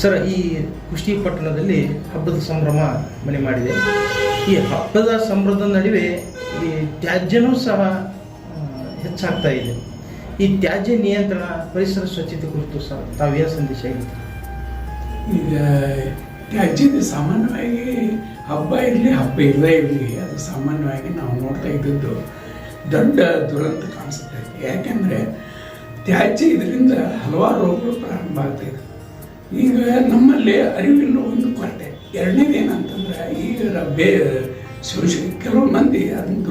Sir, ಈ ಕುಷ್ಟಿಪಟ್ಟಣದಲ್ಲಿ ಹಬ್ಬದ ಸಂಭ್ರಮ ಮನೆ ಮಾಡಿದೆ. ಈ ಹಬ್ಬದ ಸಂಭ್ರಮದ ನಡುವೆ ಈ ತ್ಯಾಜ್ಯನೂ ಸಹ ಹೆಚ್ಚಾಗ್ತಾ ಇದೆ. ಈ ತ್ಯಾಜ್ಯ ನಿಯಂತ್ರಣ ಪರಿಸರ ಸ್ವಚ್ಛತೆ ಕುರಿತು ಸಹ ತಾವೇ ಸಂದೇಶ ಆಗಿತ್ತು ಈಗ, ತ್ಯಾಜ್ಯದ ಸಾಮಾನ್ಯವಾಗಿ ಹಬ್ಬ ಇರಲಿ, ಹಬ್ಬ ಇಲ್ಲದೇ ಇರಲಿ, ಅದು ಸಾಮಾನ್ಯವಾಗಿ ನಾವು ನೋಡ್ತಾ ಇದ್ದದ್ದು ದೊಡ್ಡ ದುರಂತ ಕಾಣಿಸುತ್ತೆ. ಯಾಕೆಂದರೆ, ತ್ಯಾಜ್ಯ ಇದರಿಂದ ಹಲವಾರು ರೋಗಗಳು ಪ್ರಾರಂಭ ಆಗ್ತಾಯಿದೆ ಈಗ ನಮ್ಮಲ್ಲಿ ಅರಿವಿನ ಒಂದು ಕೊರತೆ. ಎರಡನೇದೇನಂತಂದ್ರೆ, ಈಗ ಬೇ ಸಂಶ ಕೆಲವು ಮಂದಿ ಅದನ್ನು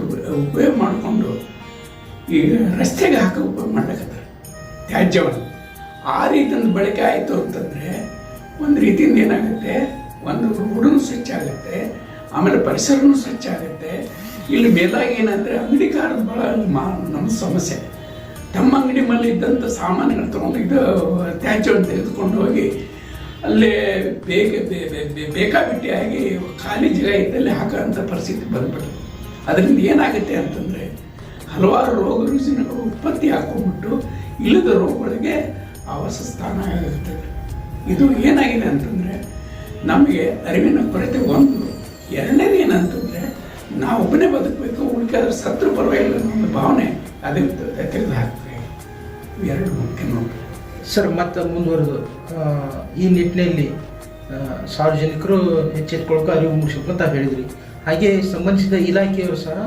ಉಪಯೋಗ ಮಾಡಿಕೊಂಡು ಈಗ ರಸ್ತೆಗೆ ಹಾಕಿ ಉಪಯೋಗ ಮಾಡ್ಲಿಕತ್ತಾರೆ. ತ್ಯಾಜ್ಯವನ್ನು. ಆ ರೀತಿಯಿಂದ ಬಳಕೆ ಆಯಿತು ಅಂತಂದರೆ, ಒಂದು ರೀತಿಯಿಂದ ಏನಾಗುತ್ತೆ? ಒಂದು ರೋಡೂ ಸ್ವಚ್ಛ ಆಗುತ್ತೆ ಆಮೇಲೆ ಪರಿಸರನೂ ಸ್ವಚ್ಛ ಆಗುತ್ತೆ ಇಲ್ಲಿ ಮೇಲಾಗಿ ಏನಂದರೆ ಅಂಗಡಿಕಾರದ ಭಾಳ ನಮ್ಮ ಸಮಸ್ಯೆ. ತಮ್ಮ ಅಂಗಡಿ ಮೇಲೆ ಇದ್ದಂಥ ಸಾಮಾನುಗಳು ತೊಗೊಂಡು ಇದು ತ್ಯಾಜ್ಯವನ್ನು ತೆಗೆದುಕೊಂಡು ಹೋಗಿ ಅಲ್ಲೇ ಬೇಗ ಬೇಕಾಬಿಟ್ಟಿಯಾಗಿ ಖಾಲಿ ಜಾಗ ಇದ್ದಲ್ಲಿ ಹಾಕೋಂಥ ಪರಿಸ್ಥಿತಿ ಬಂದ್ಬಿಟ್ಟು ಅದರಿಂದ ಏನಾಗುತ್ತೆ ಅಂತಂದರೆ, ಹಲವಾರು ರೋಗ ರುಜಿನಗಳು ಉತ್ಪತ್ತಿ ಹಾಕೊಂಡ್ಬಿಟ್ಟು ಇಲ್ಲದ ರೋಗಗಳಿಗೆ ಆವಾಸ ಸ್ಥಾನ ಆಗಿರುತ್ತೆ ಇದು ಏನಾಗಿದೆ ಅಂತಂದರೆ, ನಮಗೆ ಅರಿವಿನ ಕೊರತೆ ಒಂದು. ಎರಡನೇದು ಏನಂತಂದರೆ ನಾವು ಒಬ್ಬನೇ ಬದುಕಬೇಕು ಉಳಿಕಾದ್ರೆ ಸತ್ರು ಪರವಾಗಿಲ್ಲ ಒಂದು ಭಾವನೆ ಅದಕ್ಕೆ ತೆಗೆದು ಹಾಕ್ತಾರೆ ಎರಡು ಮುಖ್ಯ ನೋಡಿ ಸರ್, ಮತ್ತೆ ಮುಂದುವರೆದು ಈ ನಿಟ್ಟಿನಲ್ಲಿ ಸಾರ್ವಜನಿಕರು ಎಚ್ಚೆತ್ಕೊಳ್ಕೊ ಅರಿವು ಮೂಡಿಸಬೇಕು ಅಂತ ಹೇಳಿದ್ರಿ. ಹಾಗೆ ಸಂಬಂಧಿಸಿದ ಇಲಾಖೆಯವರು ಸಹ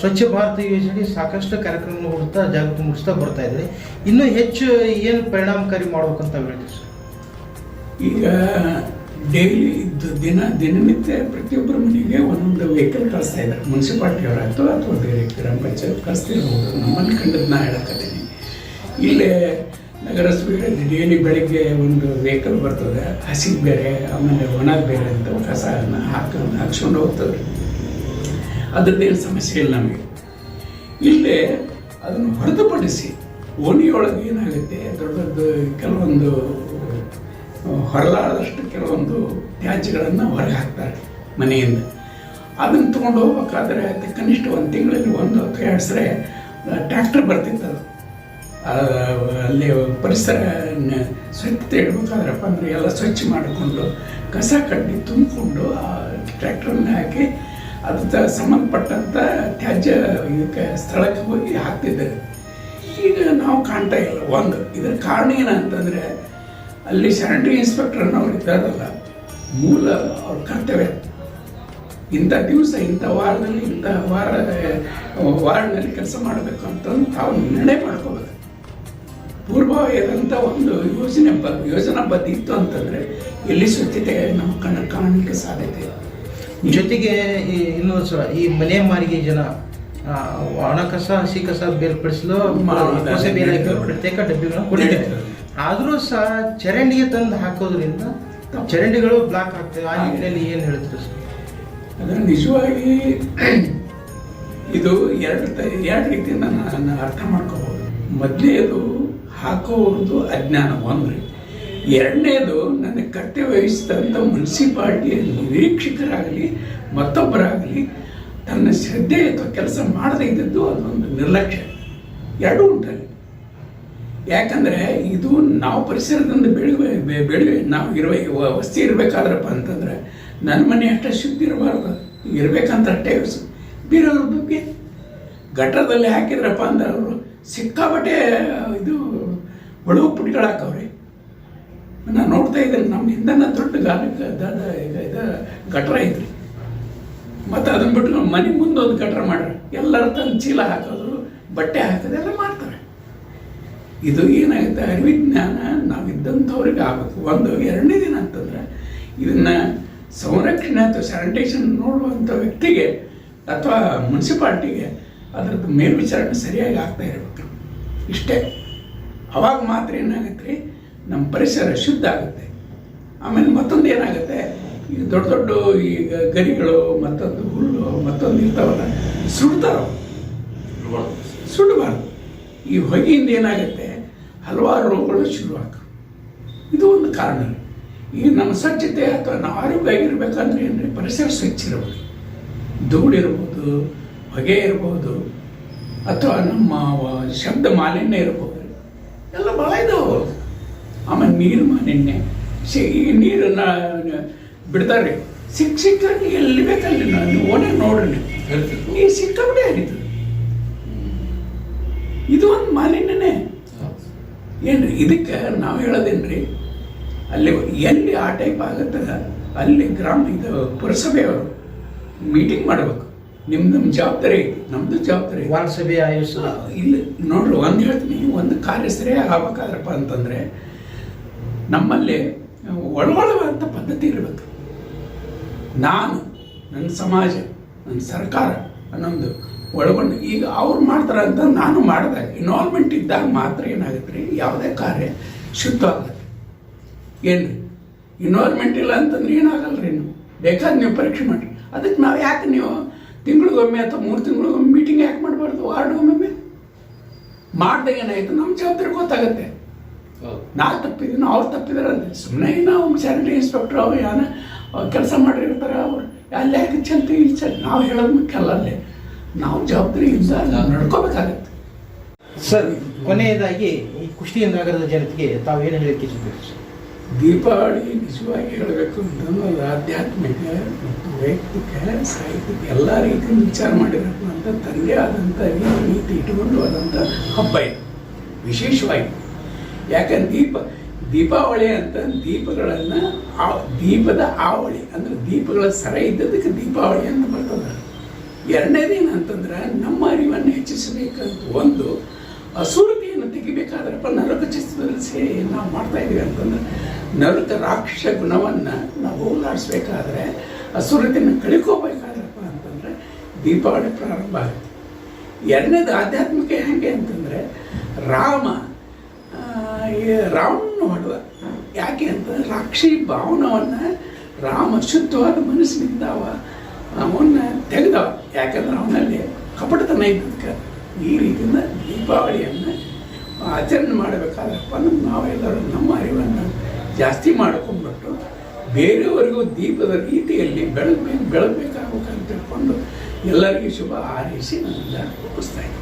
ಸ್ವಚ್ಛ ಭಾರತ ಯೋಜನೆ ಸಾಕಷ್ಟು ಕಾರ್ಯಕ್ರಮ ಹುಡುಕ್ತಾ, ಜಾಗೃತಿ ಮೂಡಿಸ್ತಾ ಬರ್ತಾ ಇದ್ದಾರೆ ಇನ್ನೂ ಹೆಚ್ಚು ಏನು ಪರಿಣಾಮಕಾರಿ ಮಾಡ್ಬೇಕಂತ ಹೇಳಿದ್ರಿ ಸರ್? ಈಗ, ಡೈಲಿ ಇದ್ದು ದಿನ, ದಿನನಿತ್ಯ ಪ್ರತಿಯೊಬ್ಬರ ಮನೆಗೆ ಒಂದೊಂದು ವೆಹಿಕಲ್ ಕಳಿಸ್ತಾ ಇದ್ದಾರೆ. ಮುನ್ಸಿಪಾಲ್ಟಿಯವರಾಯ್ತು ಅಥವಾ ಬೇರೆ ಗ್ರಾಮ ಪಂಚಾಯತ್ ಕಳಿಸ್ತಿರ್ಬೋದು. ನಮ್ಮಲ್ಲಿ ಕಂಡದ್ದು ನಾ ಹೇಳಕತ್ತೀನಿ ಇಲ್ಲೇ ನಗರಸಭೆಗಳಲ್ಲಿ ಡೈಲಿ ಬೆಳಗ್ಗೆ ಒಂದು ವೆಹಿಕಲ್ ಬರ್ತದೆ. ಹಸಿಗೆ ಬೇರೆ, ಆಮೇಲೆ ಒಣ ಬೇರೆ ಅಂತ ಕಸನ ಹಾಕೊಂಡು ಹಾಕ್ಸ್ಕೊಂಡು ಹೋಗ್ತದೆ. ಅದರದ್ದೇನು ಸಮಸ್ಯೆ ಇಲ್ಲ ನಮಗೆ. ಇಲ್ಲೇ ಅದನ್ನು ಹೊರತುಪಡಿಸಿ ಓಣಿಯೊಳಗೆ ಏನಾಗುತ್ತೆ ದೊಡ್ಡ ದೊಡ್ಡ ಕೆಲವೊಂದು ಹೊರಲಾರದಷ್ಟು ಕೆಲವೊಂದು ತ್ಯಾಜ್ಯಗಳನ್ನು ಹೊರಗೆ ಹಾಕ್ತಾರೆ ಮನೆಯಿಂದ. ಅದನ್ನು ತೊಗೊಂಡು ಹೋಗ್ಬೇಕಾದ್ರೆ ಕನಿಷ್ಠ ಒಂದು ತಿಂಗಳಲ್ಲಿ ಒಂದು ಅಥವಾ ಎರಡು ಸರಿ ಟ್ರ್ಯಾಕ್ಟರ್ ಬರ್ತಿತ್ತು ಅದು ಅಲ್ಲಿ ಪರಿಸರ ಸ್ವಚ್ಛತೆ ಇಡಬೇಕಾದ್ರಪ್ಪ ಅಂದರೆ ಎಲ್ಲ ಸ್ವಚ್ಛ ಮಾಡಿಕೊಂಡು ಕಸ ಕಡ್ಡಿ ತುಂಬಿಕೊಂಡು ಆ ಟ್ರ್ಯಾಕ್ಟರ್ನ ಹಾಕಿ ಅದಕ್ಕೆ ಸಂಬಂಧಪಟ್ಟಂಥ ತ್ಯಾಜ್ಯ ಇದಕ್ಕೆ ಸ್ಥಳಕ್ಕೆ ಹೋಗಿ ಹಾಕ್ತಿದ್ದಾರೆ. ಈಗ ನಾವು ಕಾಣ್ತಾ ಇಲ್ಲ. ಒಂದು, ಇದರ ಕಾರಣ ಏನಂತಂದರೆ ಅಲ್ಲಿ ಸ್ಯಾನಿಟರಿ ಇನ್ಸ್ಪೆಕ್ಟರ್ ಅನ್ನೋರು ಇದ್ದಾರಲ್ಲ, ಮೂಲ ಅವ್ರ ಕರ್ತವ್ಯ. ಇಂಥ ದಿವಸ, ಇಂಥ ವಾರದಲ್ಲಿ, ಇಂಥ ವಾರ ವಾರ್ಡ್ನಲ್ಲಿ ಕೆಲಸ ಮಾಡಬೇಕು ಅಂತಂದು ತಾವು ನಿರ್ಣಯ ಮಾಡ್ಕೋಬೇಕು. ಪೂರ್ವವಾದಂಥ ಒಂದು ಯೋಜನೆ ಬ ಯೋಜನಾ ಇತ್ತು ಅಂತಂದರೆ ಎಲ್ಲಿ ಸ್ವಚ್ಛತೆ ನಮ್ಮ ಕಣ್ಣು ಕಾಣಲಿಕ್ಕೆ ಸಾಧ್ಯತೆ. ಜೊತೆಗೆ ಈ ಇನ್ನೊಂದು ಸಲ ಈ ಮನೆ ಮಾರಿಗೆ ಜನ ಒಣ ಕಸ ಹಸಿ ಕಸ ಬೇರ್ಪಡಿಸಲು ಪ್ರತ್ಯೇಕ ಡಬ್ಬಿಗಳನ್ನು ಕೊಟ್ಟಿದ್ದಾರೆ. ಆದರೂ ಸಹ ಚರಂಡಿಗೆ ತಂದು ಹಾಕೋದ್ರಿಂದ ಚರಂಡಿಗಳು ಬ್ಲಾಕ್ ಆಗ್ತವೆ. ಆ ನಿಟ್ಟಿನಲ್ಲಿ ಏನು ಹೇಳ್ತೀರಿ ಸರ್? ಅದನ್ನು ನಿಜವಾಗಿ ಇದು ಎರಡು ಎರಡು ರೀತಿಯಿಂದ ನಾನು ಅರ್ಥ ಮಾಡ್ಕೋಬೋದು ಮೊದಲನೇದು ಹಾಕೋದು ಅಜ್ಞಾನ ಒಂದು ರೀ ಎರಡನೇದು ನನ್ನ ಕರ್ತವ್ಯ ವಹಿಸಿದಂಥ ಮುನ್ಸಿಪಾಲ್ಟಿಯ ನಿರೀಕ್ಷಕರಾಗಲಿ, ಮತ್ತೊಬ್ಬರಾಗಲಿ ತನ್ನ ಶ್ರದ್ಧೆ ಅಥವಾ ಕೆಲಸ ಮಾಡದೇ ಇದ್ದದ್ದು ಅದೊಂದು ನಿರ್ಲಕ್ಷ್ಯ. ಎರಡೂ ಉಂಟಲ್ಲಿ. ಯಾಕಂದರೆ ಇದು ನಾವು ಪರಿಸರದಿಂದ ಬೆಳೆಯುವ ಬೆಳೆಯುವ, ನಾವು ಇರುವ ವಸ್ತಿ ಇರಬೇಕಾದ್ರಪ್ಪ ಅಂತಂದ್ರೆ ನನ್ನ ಮನೆ ಅಷ್ಟೇ ಶುದ್ಧಿ ಇರಬಾರ್ದು. ಇರಬೇಕಂತ ಅಷ್ಟೇ ಯೋಚನೆ. ಬೇರೆಯವ್ರ ಬಗ್ಗೆ ಗಟ್ಟರದಲ್ಲಿ ಹಾಕಿದ್ರಪ್ಪ ಅಂದ್ರೆ ಅವರು ಸಿಕ್ಕಾಪಟ್ಟೆ ಇದು ಒಳಗು ಪುಡಿಗಳಾಕವ್ರಿ ನಾನು ನೋಡ್ತಾ ಇದ್ದೇನೆ ನಮ್ಮ ಹಿಂದನ ದೊಡ್ಡ ಗಾಲ ಇದು ಗಟ್ರ ಐತ್ರಿ. ಮತ್ತು ಅದನ್ನ ಬಿಟ್ಟು ನಮ್ಮ ಮನೆ ಮುಂದೆ ಒಂದು ಗಟ್ರ ಮಾಡ್ರಿ. ಎಲ್ಲರ ತಂದು ಚೀಲ ಹಾಕೋದು ಬಟ್ಟೆ ಹಾಕೋದು, ಎಲ್ಲ ಮಾಡ್ತಾರೆ. ಇದು ಏನಾಗುತ್ತೆ? ಅರಿವಿಜ್ಞಾನ ನಾವಿದ್ದಂಥವ್ರಿಗೆ ಆಗಬೇಕು. ಒಂದು ಎರಡನೇ ದಿನ ಅಂತಂದ್ರೆ, ಇದನ್ನ ಸಂರಕ್ಷಣೆ ಅಥವಾ ಸ್ಯಾನಿಟೇಷನ್ ನೋಡುವಂಥ ವ್ಯಕ್ತಿಗೆ ಅಥವಾ ಮುನ್ಸಿಪಾಲ್ಟಿಗೆ ಅದರದ್ದು ಮೇಲ್ವಿಚಾರಣೆ ಸರಿಯಾಗಿ ಆಗ್ತಾ ಇರಬೇಕು. ಇಷ್ಟೇ. ಅವಾಗ ಮಾತ್ರ ಏನಾಗುತ್ತೆ? ರೀ ನಮ್ಮ ಪರಿಸರ ಶುದ್ಧ ಆಗುತ್ತೆ. ಆಮೇಲೆ ಮತ್ತೊಂದು ಏನಾಗುತ್ತೆ? ಈ ದೊಡ್ಡ ದೊಡ್ಡ ಈಗ ಗರಿಗಳು, ಮತ್ತೊಂದು ಹುಲ್ಲು, ಮತ್ತೊಂದು ಇರ್ತಾವಲ್ಲ ಸುಡ್ತಾರ ಸುಡಬಾರ್ದು. ಈ ಹೊಗೆಯಿಂದ ಏನಾಗುತ್ತೆ? ಹಲವಾರು ರೋಗಗಳು ಶುರುವಾಗ್ತವೆ. ಇದು ಒಂದು ಕಾರಣ. ಈಗ ನಮ್ಮ ಸ್ವಚ್ಛತೆ ಅಥವಾ ನಾವು ಆರೋಗ್ಯವಾಗಿರ್ಬೇಕಂದ್ರೆ ಏನು ಪರಿಸರ ಸ್ವಚ್ಛ ಇರಬೇಕು. ಧೂಳಿರ್ಬೋದು ಹೊಗೆ ಇರ್ಬೋದು, ಅಥವಾ ನಮ್ಮ ಶಬ್ದ ಮಾಲಿನ್ಯ ಇರ್ಬೋದು. ಎಲ್ಲ ಭಾಳ ಇದಾವೆ. ಆಮೇಲೆ ನೀರು ಮಾಲಿನ್ಯ ಸಿ ನೀರನ್ನ ಬಿಡ್ತಾರೆ ಸಿಕ್ಕ ಸಿಕ್ಕಲ್ಲಿ ಎಲ್ಲಿ ಬೇಕಲ್ಲಿ ನಾನು ಓನೇ ನೋಡ್ರಿ. ನೀರು ಸಿಕ್ಕಾಬಿಟ್ಟೆ ಹರಿತು ಇದು ಒಂದು ಮಾಲಿನ್ಯನೇ. ಏನ್ರಿ, ಇದಕ್ಕೆ ನಾವು ಹೇಳೋದೇನ್ರಿ? ಅಲ್ಲಿ ಎಲ್ಲಿ ಆ ಟೈಪ್ ಆಗುತ್ತದ ಅಲ್ಲಿ ಗ್ರಾಮ, ಇದು ಪುರಸಭೆಯವರು ಮೀಟಿಂಗ್ ಮಾಡಬೇಕು. ನಿಮ್ದು ನಮ್ಮ ಜವಾಬ್ದಾರಿ ಐತಿ ನಮ್ದು ಜವಾಬ್ದಾರಿ. ವಾರಸಭೆ ಆಯೋಜಿಸ ಇಲ್ಲ ನೋಡ್ರಿ ಒಂದು ಹೇಳ್ತೀನಿ ಒಂದು ಕಾರ್ಯ ಸರಿಯಾಗಿ ಆಗ್ಬೇಕಾದ್ರಪ್ಪ ಅಂತಂದ್ರೆ ನಮ್ಮಲ್ಲಿ ಒಳಗೊಳ್ಳುವಂಥ ಪದ್ಧತಿ ಇರಬೇಕು ನಾನು ನನ್ನ ಸಮಾಜ ನನ್ನ ಸರ್ಕಾರ ಅನ್ನೊಂದು ಒಳಗೊಂಡು ಈಗ ಅವ್ರು ಮಾಡ್ತಾರೆ ಅಂತ ನಾನು ಮಾಡಿದಾಗ ಇನ್ವಾಲ್ವ್ಮೆಂಟ್ ಇದ್ದಾಗ ಮಾತ್ರ ಏನಾಗುತ್ತೆ ರೀ ಯಾವುದೇ ಕಾರ್ಯ ಶುದ್ಧವಾಗುತ್ತೆ. ರೀ ಇನ್ವಾಲ್ವ್ಮೆಂಟ್ ಇಲ್ಲ ಅಂತಂದ್ರೆ ಏನಾಗಲ್ಲ ರೀ ನೀವು? ಬೇಕಾದ ನೀವು ಪರೀಕ್ಷೆ ಮಾಡಿರಿ. ಅದಕ್ಕೆ ನಾವು ಯಾಕೆ ನೀವು ತಿಂಗಳಿಗೊಮ್ಮೆ ಅಥವಾ ಮೂರು ತಿಂಗಳಿಗೊಮ್ಮೆ ಮೀಟಿಂಗ್ ಯಾಕೆ ಮಾಡಬಾರ್ದು? ವಾರ್ಡ್ಗೊಮ್ಮೆ ಮಾಡ್ದಾಗ ಏನಾಯ್ತು ನಮ್ಮ ಜವಾಬ್ದಾರಿ ಗೊತ್ತಾಗುತ್ತೆ. ನಾವು ನಾ ತಪ್ಪಿದ್ದೀನಿ ಅವ್ರು ತಪ್ಪಿದಾರೆ ಅಂತ ಸುಮ್ಮನೆ ನಾವು ಸ್ಯಾನಿಟರಿ ಇನ್ಸ್ಪೆಕ್ಟರ್ ಅವ್ರು ಯಾನ ಕೆಲಸ ಮಾಡಿರ್ತಾರೆ ಅವ್ರು ಅಲ್ಲಿ ಯಾಕೆ ಚಲ್ತಿ ಇಲ್ಲಿ ಚಲ್ ನಾವು ಹೇಳೋದು ಮುಖ್ಯ ನಾವು ಜವಾಬ್ದಾರಿ ನಾವು ಜವಾಬ್ದಾರಿಯಿಂದ ನಡ್ಕೋಬೇಕಾಗತ್ತೆ. ಸರ್ ಕೊನೆಯದಾಗಿ ಈ ಕುಷ್ಟಿಯ ನಗರದ ಜನತೆಗೆ ತಾವೇನು ಏನು ಇಷ್ಟಪಡ್ತೀರಿ ಸರ್? ದೀಪಾವಳಿ ನಿಜವಾಗಿ ಹೇಳಬೇಕು ನನ್ನ ಆಧ್ಯಾತ್ಮಿಕ ಮತ್ತು ವೈಯಕ್ತಿಕ ಸಾಹಿತ್ಯಕ್ಕೆ ಎಲ್ಲ ರೀತಿಯಿಂದ ವಿಚಾರ ಮಾಡಿರತಕ್ಕಂಥ ತನ್ನದೇ ಆದಂಥ ರೀತಿ ಇಟ್ಟುಕೊಂಡು ಆದಂಥ ಹಬ್ಬ ಇದು. ವಿಶೇಷವಾಗಿ. ಯಾಕಂದ್ರೆ ದೀಪ, ದೀಪಾವಳಿ ಅಂತ ದೀಪಗಳನ್ನು ಆ, ದೀಪದ ಆವಳಿ, ಅಂದ್ರೆ ದೀಪಗಳ ಸರ ಇದ್ದದಕ್ಕೆ ದೀಪಾವಳಿ ಅಂತ ಬರ್ತದೆ. ಎರಡನೇದೇನಂತಂದ್ರೆ ನಮ್ಮ ಅರಿವನ್ನು ಹೆಚ್ಚಿಸಬೇಕಂತ ಒಂದು ಅಸುರತೆಯನ್ನು ತೆಗಿಬೇಕಾದ್ರಪ್ಪ ನರಕ ಚಿತ್ರದಲ್ಲಿ ಸೇರಿ ನಾವು ಮಾಡ್ತಾ ಇದೀವಿ ಅಂತಂದ್ರೆ ನರಕ ರಾಕ್ಷಸ ಗುಣವನ್ನು ನಾವು ಹೋಗಲಾಡಿಸ್ಬೇಕಾದ್ರೆ ಅಸುರತೆಯನ್ನು ಕಳ್ಕೋಬೇಕಾದ್ರಪ್ಪ ಅಂತಂದ್ರೆ ದೀಪಾವಳಿ ಪ್ರಾರಂಭ ಆಗುತ್ತೆ. ಎರಡನೇದು ಆಧ್ಯಾತ್ಮಿಕ ಹೆಂಗೆ ಅಂತಂದ್ರೆ ರಾಮ ರಾವಣ ಹೊಡೆದ ಯಾಕೆ ಅಂತಂದ್ರೆ ರಾಕ್ಷಿ ಭಾವನವನ್ನು ರಾಮ ಶುದ್ಧವಾದ ಮನಸ್ಸಿನಿಂದ ಅವ ಅವನ್ನ ತೆಗೆದವ. ಯಾಕಂದ್ರೆ ಅವನಲ್ಲಿ ಕಪಟತನ ಇದ್ದಕ್ಕೆ ಈ ರೀತಿಯಿಂದ ದೀಪಾವಳಿಯನ್ನು ಆಚರಣೆ ಮಾಡಬೇಕಾದ್ರಪ್ಪ ನಮ್ಮ ನಾವೆಲ್ಲರೂ ನಮ್ಮ ಅರಿವನ್ನು ಜಾಸ್ತಿ ಮಾಡ್ಕೊಂಡ್ಬಿಟ್ಟು ಬೇರೆಯವರಿಗೂ ದೀಪದ ರೀತಿಯಲ್ಲಿ ಬೆಳಗ್ಬೇಕು ಬೆಳಗ್ಬೇಕಾಗಬೇಕಂತ ತಿಳ್ಕೊಂಡು ಎಲ್ಲರಿಗೂ ಶುಭ ಹಾರೈಸಿ ನನ್ನ ಒಪ್ಪಿಸ್ತಾ ಇದ್ದೀನಿ.